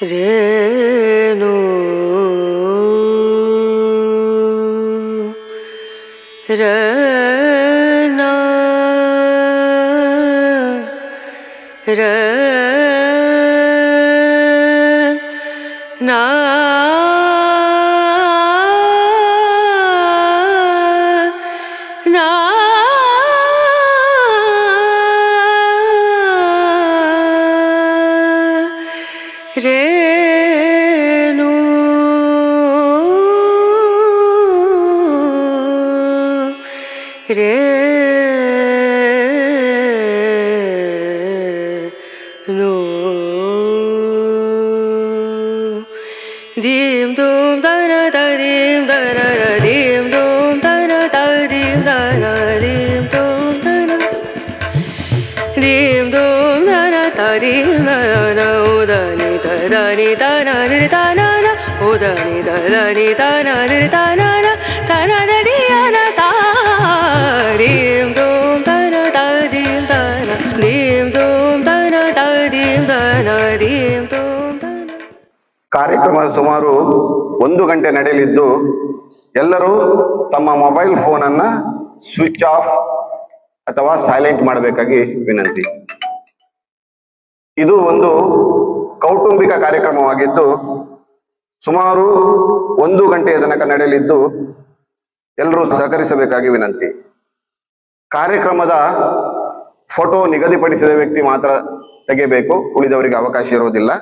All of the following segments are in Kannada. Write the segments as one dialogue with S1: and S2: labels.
S1: രേണു. രന ര നാ রে নো দিম দুম দানা দিম দানা দিম দুম দানা দিম দানা দিম দুম দানা দিম দুম দানা দিম দানা উদানি দানি দানা দির দানা উদানি দানি দানা দির দানা
S2: ಕಾರ್ಯಕ್ರಮ ಸುಮಾರು ಒಂದು ಗಂಟೆ ನಡೆಯಲಿದ್ದು ಎಲ್ಲರೂ ತಮ್ಮ ಮೊಬೈಲ್ ಫೋನ್ ಅನ್ನ ಸ್ವಿಚ್ ಆಫ್ ಅಥವಾ ಸೈಲೆಂಟ್ ಮಾಡಬೇಕಾಗಿ ವಿನಂತಿ. ಇದು ಒಂದು ಕೌಟುಂಬಿಕ ಕಾರ್ಯಕ್ರಮವಾಗಿದ್ದು ಸುಮಾರು ಒಂದು ಗಂಟೆಯ ತನಕ ನಡೆಯಲಿದ್ದು ಎಲ್ಲರೂ ಸಹಕರಿಸಬೇಕಾಗಿ ವಿನಂತಿ. ಕಾರ್ಯಕ್ರಮದ ಫೋಟೋ ನಿಗದಿಪಡಿಸಿದ ವ್ಯಕ್ತಿ ಮಾತ್ರ ತೆಗೆಯಬೇಕು, ಉಳಿದವರಿಗೆ ಅವಕಾಶ ಇರುವುದಿಲ್ಲ.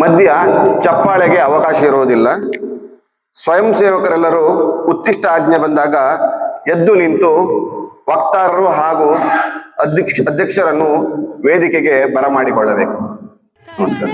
S2: ಮಧ್ಯ ಚಪ್ಪಾಳೆಗೆ ಅವಕಾಶ ಇರುವುದಿಲ್ಲ ಸ್ವಯಂ ಸೇವಕರೆಲ್ಲರೂ ಉತ್ತಿಷ್ಟ ಆಜ್ಞೆ ಬಂದಾಗ ಎದ್ದು ನಿಂತು ವಕ್ತಾರರು ಹಾಗೂ ಅಧ್ಯಕ್ಷ, ಅಧ್ಯಕ್ಷರನ್ನು ವೇದಿಕೆಗೆ ಬರಮಾಡಿಕೊಳ್ಳಬೇಕು. ನಮಸ್ಕಾರ.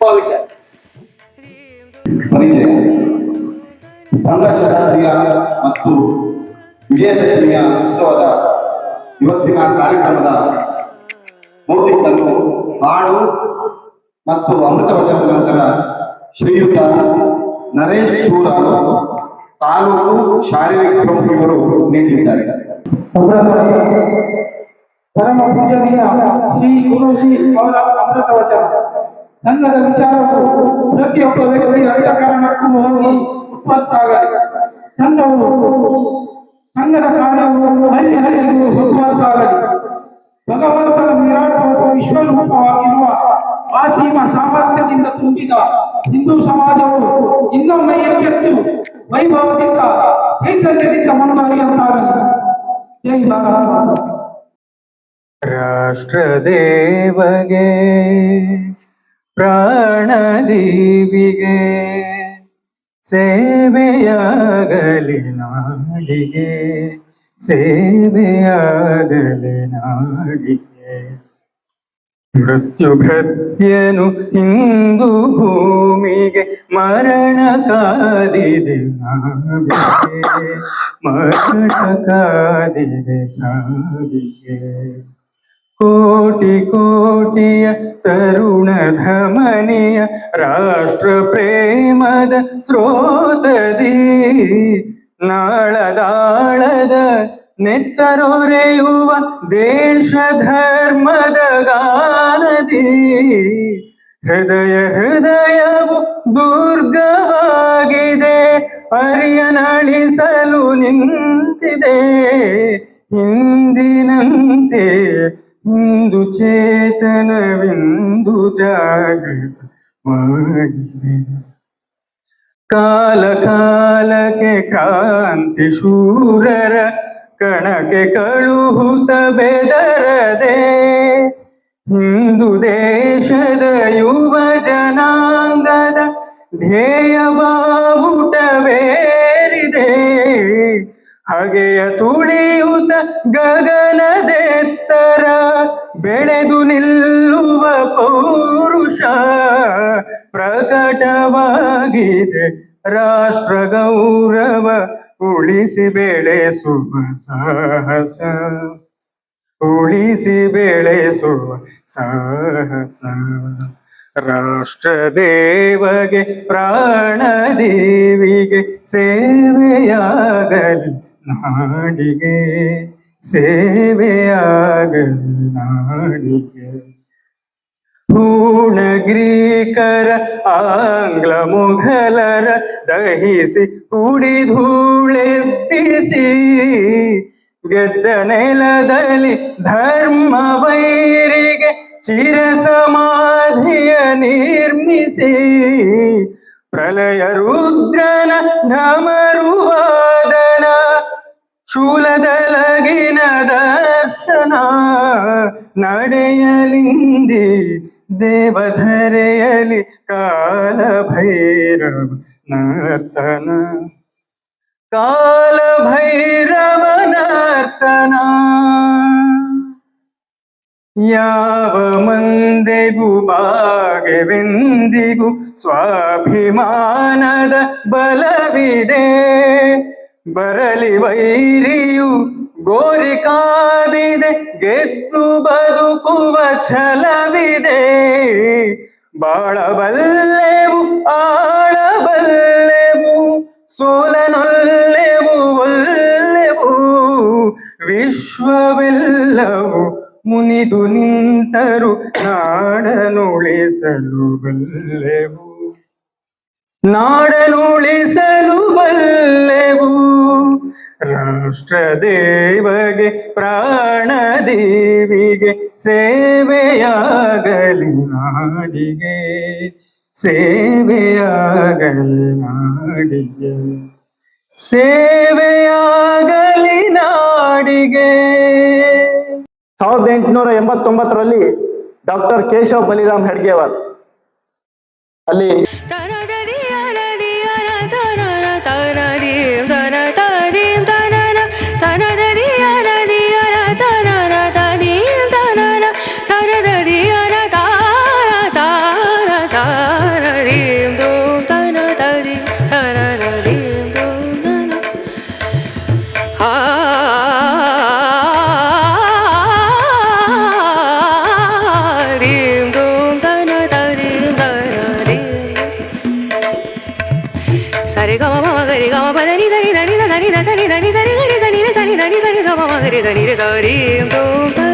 S3: ಪರಿಚಯ. ಸಂಘರ್ಷದ ಮತ್ತು ವಿಜಯದಶಮಿಯ ಉತ್ಸವದ ಇವತ್ತಿನ ಕಾರ್ಯಕ್ರಮದ ಮೂರ್ತಿಗಳನ್ನು ಹಾಡು ಮತ್ತು ಅಮೃತ ವಚನದ ನಂತರ ಶ್ರೀಯುತ ನರೇಶ್ ಸೂರ ತಾಲೂಕು ಶಾರೀರಿಕ ಪ್ರಮುಖರು ನೀಡಿದ್ದಾರೆ
S4: ಪರಮ ಪೂಜನೀಯ ಶ್ರೀ ಗುರುಜಿ ಅವರ ಅಮೃತ ವಚನ ಸಂಘದ ವಿಚಾರವು ಪ್ರತಿಯೊಬ್ಬ ವ್ಯಕ್ತಿಯ ಅಂತಃಕರಣಕ್ಕೂ ಹೋಗಿ ಉತ್ಪತ್ತಾಗಲಿ ಸಂಘವು ಸಂಘದ ಕಾರ್ಯವು ಹಳ್ಳಿ ಹಳ್ಳಿಗೂ ಹೋಗುವಂತಾಗಲಿ ಭಗವಂತನ ವಿರಾಟ್ ಮತ್ತು ವಿಶ್ವರೂಪವಾಗಿರುವ ಆಸೀಮ ಸಾಮರ್ಥ್ಯದಿಂದ ತುಂಬಿದ ಹಿಂದೂ ಸಮಾಜವು ಇನ್ನೊಮ್ಮೆ ಎಚ್ಚೆತ್ತು ವೈಭವದಿಂದ ಚೈತನ್ಯದಿಂದ ಮುನ್ನಡೆಯುವಂತಾಗಲಿ ಜೈ ಭಾರತ
S5: ರಾಷ್ಟ್ರದೇವಗೆ ಪ್ರಾಣದೀವಿಗೆ ಸೇವೆಯಾಗಲಿ ನಾಡಿಗೆ ಸೇವೆಯಾಗಲಿ ನಾಡಿಗೆ ಮೃತ್ಯು ಭೃತ್ಯನು ಹಿಂದೂ ಭೂಮಿಗೆ ಮರಣ ಕಾದಿದೆ ಕೋಟಿ ಕೋಟಿಯ ತರುಣ ಧಮನಿಯ ರಾಷ್ಟ್ರ ಪ್ರೇಮದ ಸ್ರೋತದಿ. ನಾಳದಾಳದ ನೆತ್ತರೊರೆಯುವ ದೇಶ ಧರ್ಮದ ಗಾನದಿ. ಹೃದಯ ಹೃದಯವು ದುರ್ಗವಾಗಿದೆ, ಅರಿಯನಳಿಸಲು ನಿಂತಿದೆ. ಹಿಂದಿನಂತೆ ಹಿಂದೂ ಚೇತನವೆಂದು ಜಾಗೃತ ಮಾಡಿದೆ. ಕಾಲ ಕಾಲಕ್ಕೆ ಕಾಂತಿ ಶೂರರ ಕಣಕ್ಕೆ ಕಳುಹುತ ಬೆದರದೆ, ಹಿಂದೂ ದೇಶದ ಯುವ ಜನಾಂಗದ ಧ್ಯೇಯ ಬಾವುಟವೇರಿದೆ ಹಗೆಯ ತುಳಿಯುತ್ತ ಗಗನದೆತ್ತರ ಬೆಳೆದು ನಿಲ್ಲುವ ಪೌರುಷ ಪ್ರಕಟವಾಗಿದೆ. ರಾಷ್ಟ್ರ ಗೌರವ ಉಳಿಸಿ ಬೆಳೆಸುವ ಸಾಹಸ. ಉಳಿಸಿ ಬೆಳೆಸುವ ಸಾಹಸ. ರಾಷ್ಟ್ರ ದೇವಗೆ, ಪ್ರಾಣ ದೇವಿಗೆ ಸೇವೆಯಾಗಲಿ ನಾಡಿಗೆ. ಸೇವೆಯಾಗಲಿ ನಾಡಿಗೆ. ಗ್ರೀಕರ, ಆಂಗ್ಲ ಮುಘಲರ ದಹಿಸಿ ಕುಡಿಧೂಳೆಬ್ಬಿಸಿ ಗೆದ್ದ ನೆಲದಲ್ಲಿ ಧರ್ಮ ವೈರಿಗೆ ಚಿರ ಸಮಾಧಿಯ ನಿರ್ಮಿಸಿ. ಪ್ರಲಯ ರುದ್ರನ ನಮರುವಾದನ ಶೂಲದಲಗಿನ ದರ್ಶನ ನಡೆಯಲಿಂದಿ ದೇವಧರೆಯಲಿ ಕಾಲ ಭೈರವ ನರ್ತನ. ಕಾಲ ಭೈರವ ನರ್ತನ ಯಾವ ಮಂದೆಗೂ ಬಾಗೆವೆಂದಿಗೂ ಸ್ವಾಭಿಮಾನದ ಬಲವಿದೆ. ಬರಲಿ ವೈರಿಯು ಗೋರಿ ಕಾದಿದೆ, ಗೆದ್ದು ಬದುಕುವ ಛಲವಿದೆ. ಬಾಳಬಲ್ಲೆವು, ಆಳಬಲ್ಲೆವು, ಸೋಲನೊಲ್ಲೆವು, ಒಲ್ಲೆವು. ವಿಶ್ವವೆಲ್ಲವು ಮುನಿದು ನಿಂತರು, ನಾಡನುಳಿಸಲು ಬಲ್ಲೆವು. ನಾಡನುಳಿಸಲು ಬಲ್ಲೆವು. ರಾಷ್ಟ್ರ ಪ್ರಾಣದೇವಿಗೆ ಪ್ರಾಣ ದೇವಿಗೆ ಸೇವೆಯಾಗಲಿ ನಾಡಿಗೆ. ಸೇವೆಯಾಗಲಿ ನಾಡಿಗೆ. ಸೇವೆಯಾಗಲಿ ನಾಡಿಗೆ.
S6: ಸಾವಿರದ ಎಂಟುನೂರ ಎಂಬತ್ತೊಂಬತ್ತರಲ್ಲಿ ಡಾಕ್ಟರ್ ಕೇಶವ್ ಬಲಿರಾಮ್ ಹೆಡ್ಗೇವರ್ ಅಲ್ಲಿ
S1: re do ni re do ri do